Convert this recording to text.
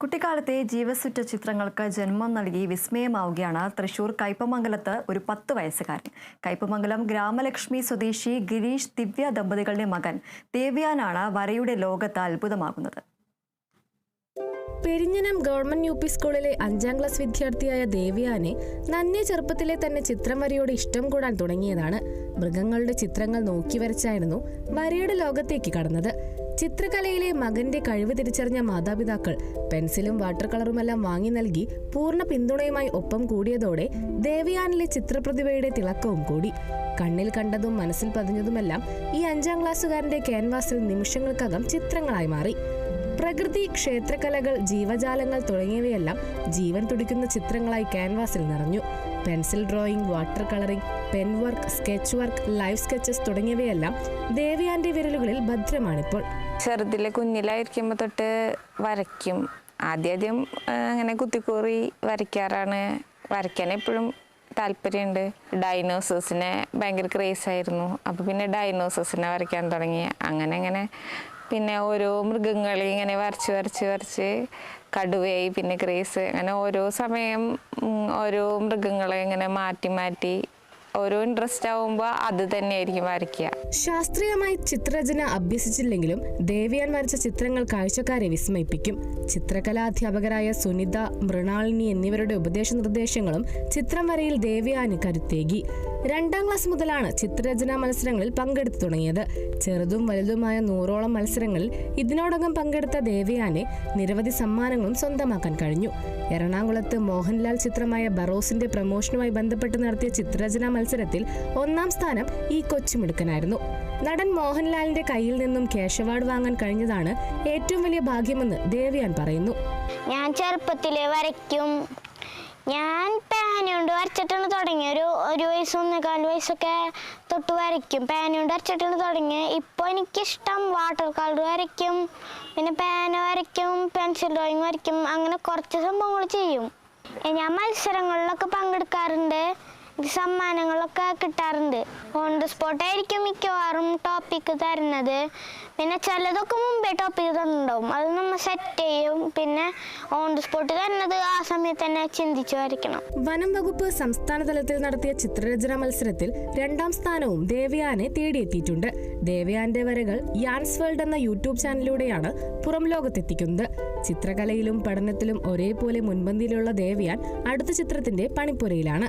കുട്ടിക്കാലത്തെ ജീവസുറ്റ ചിത്രങ്ങൾക്ക് ജന്മം നൽകി വിസ്മയമാവുകയാണ് തൃശൂർ കയ്പമംഗലത്ത് ഒരു പത്ത് വയസ്സുകാരൻ. കയ്പമംഗലം ഗ്രാമലക്ഷ്മി സ്വദേശി ഗിരീഷ് ദിവ്യ ദമ്പതികളുടെ മകൻ. ദേവ്യാനാണ് വരയുടെ ലോകത്ത് അത്ഭുതമാകുന്നത്. പെരിഞ്ഞനം ഗവൺമെന്റ് യു പി സ്കൂളിലെ അഞ്ചാം ക്ലാസ് വിദ്യാർത്ഥിയായ ദേവ്യാനെ നന്നേ ചെറുപ്പത്തിലെ തന്നെ ചിത്രം വരയോട് ഇഷ്ടം കൂടാൻ തുടങ്ങിയതാണ്. മൃഗങ്ങളുടെ ചിത്രങ്ങൾ നോക്കി വരച്ചായിരുന്നു വരയുടെ ലോകത്തേക്ക് കടന്നത്. ചിത്രകലയിലെ മകന്റെ കഴിവ് തിരിച്ചറിഞ്ഞ മാതാപിതാക്കൾ പെൻസിലും വാട്ടർ കളറുമെല്ലാം വാങ്ങി നൽകി പൂർണ പിന്തുണയുമായി ഒപ്പം കൂടിയതോടെ ദേവയാനിലെ ചിത്രപ്രതിഭയുടെ തിളക്കവും കൂടി. കണ്ണിൽ കണ്ടതും മനസ്സിൽ പതിഞ്ഞതുമെല്ലാം ഈ അഞ്ചാം ക്ലാസ്സുകാരന്റെ ക്യാൻവാസിൽ നിമിഷങ്ങൾക്കകം ചിത്രങ്ങളായി മാറി. പ്രകൃതി ക്ഷേത്രകലകൾ ജീവജാലങ്ങൾ തുടങ്ങിയവയെല്ലാം ജീവൻ തുടിക്കുന്ന ചിത്രങ്ങളായി ക്യാൻവാസിൽ നിറഞ്ഞു. Pencil drawing water colouring pen work sketch work life sketches തുടങ്ങിയവയെല്ലാം ദേവിയാന്റെ വിരലുകളിൽ ഭദ്രമാണിപ്പോൾ. ചെറുതിലെ കുഞ്ഞിലായിരിക്കുമ്പോൾ തൊട്ട് വരയ്ക്കും. ആദ്യാദ്യം അങ്ങനെ കുത്തിക്കൂറി വരയ്ക്കാറാണ്. വരയ്ക്കാൻ എപ്പോഴും താല്പര്യമുണ്ട്. ഡൈനോസേഴ്സിനെ ഭയങ്കര ക്രേസ് ആയിരുന്നു അപ്പോൾ പിന്നെ ഡൈനോസേഴ്സിനെ വരയ്ക്കാൻ തുടങ്ങി. അങ്ങനെ അങ്ങനെ പിന്നെ ഓരോ മൃഗങ്ങളെ ഇങ്ങനെ വരച്ച് വരച്ച് വരച്ച് കടുവയായി പിന്നെ ക്രേസ് അങ്ങനെ ഓരോ സമയം ഓരോ മൃഗങ്ങളെ ഇങ്ങനെ മാറ്റി മാറ്റി ഓരോ ഇൻട്രസ്റ്റ് ആവുമ്പോൾ അത് തന്നെയായിരിക്കും വരയ്ക്കുക. ശാസ്ത്രീയമായി ചിത്രരചന അഭ്യസിച്ചില്ലെങ്കിലും ദേവിയാൻ വരച്ച ചിത്രങ്ങൾ കാഴ്ചക്കാരെ വിസ്മയിപ്പിക്കും. ചിത്രകലാധ്യാപകരായ സുനിത മൃണാളിനി എന്നിവരുടെ ഉപദേശ നിർദ്ദേശങ്ങളും ചിത്രം വരയിൽ ദേവിയാന് കരുത്തേകി. രണ്ടാം ക്ലാസ് മുതലാണ് ചിത്രരചനാ മത്സരങ്ങളിൽ പങ്കെടുത്തു തുടങ്ങിയത്. ചെറുതും വലുതുമായ നൂറോളം മത്സരങ്ങളിൽ ഇതിനോടകം പങ്കെടുത്ത ദേവയാനെ നിരവധി സമ്മാനങ്ങളും സ്വന്തമാക്കാൻ കഴിഞ്ഞു. എറണാകുളത്ത് മോഹൻലാൽ ചിത്രമായ ബറോസിന്റെ പ്രമോഷനുമായി ബന്ധപ്പെട്ട് നടത്തിയ ചിത്രരചനാ മത്സരത്തിൽ ഒന്നാം സ്ഥാനം ഈ കൊച്ചുമിടുക്കനായിരുന്നു. നടൻ മോഹൻലാലിന്റെ കയ്യിൽ നിന്നും ക്യാഷ് അവാർഡ് വാങ്ങാൻ കഴിഞ്ഞതാണ് ഏറ്റവും വലിയ ഭാഗ്യമെന്ന് ദേവിയാൻ പറയുന്നു. ഞാൻ ചെറുപ്പത്തിൽ വരയ്ക്കും. ഞാൻ പേനയുണ്ട് വരച്ചിട്ടാണ് തുടങ്ങിയ. ഒരു ഒരു വയസ്സ് ഒന്നേകാൽ വയസ്സൊക്കെ തൊട്ട് വരയ്ക്കും. പേനയുണ്ട് വരച്ചിട്ടാണ് തുടങ്ങിയത് ഇപ്പോൾ എനിക്കിഷ്ടം വാട്ടർ കളർ വരയ്ക്കും. പിന്നെ പേന വരയ്ക്കും പെൻസിൽ ഡ്രോയിങ് വരയ്ക്കും. അങ്ങനെ കുറച്ച് സംഭവങ്ങൾ ചെയ്യും. ഞാൻ മത്സരങ്ങളിലൊക്കെ പങ്കെടുക്കാറുണ്ട്. സമ്മാനങ്ങളൊക്കെ കിട്ടാറുണ്ട്. ഓൺ ദ സ്പോട്ട് ആയിരിക്കും മിക്കവാറും ടോപ്പിക്ക് തരുന്നത്. പിന്നെ ചിലതൊക്കെ മുമ്പേ ടോപ്പിക്ക് തന്നിട്ടുണ്ടാവും. അത് നമ്മൾ സെറ്റ് ചെയ്യും. പിന്നെ ഓൺ ദ സ്പോട്ട് തരുന്നത് ആ സമയത്ത് തന്നെ ചിന്തിച്ചു വരയ്ക്കണം വനം വകുപ്പ് സംസ്ഥാന തലത്തിൽ നടത്തിയ ചിത്രരചനാ മത്സരത്തിൽ രണ്ടാം സ്ഥാനവും ദേവയാനെ തേടിയെത്തിയിട്ടുണ്ട്. ദേവയാന്റെ വരകൾ യാൻസ് വേൾഡ് എന്ന യൂട്യൂബ് ചാനലിലൂടെയാണ് പുറം ലോകത്തെത്തിക്കുന്നത്. ചിത്രകലയിലും പഠനത്തിലും ഒരേപോലെ മുൻപന്തിയിലുള്ള ദേവയാൻ അടുത്ത ചിത്രത്തിന്റെ പണിപ്പുരയിലാണ്.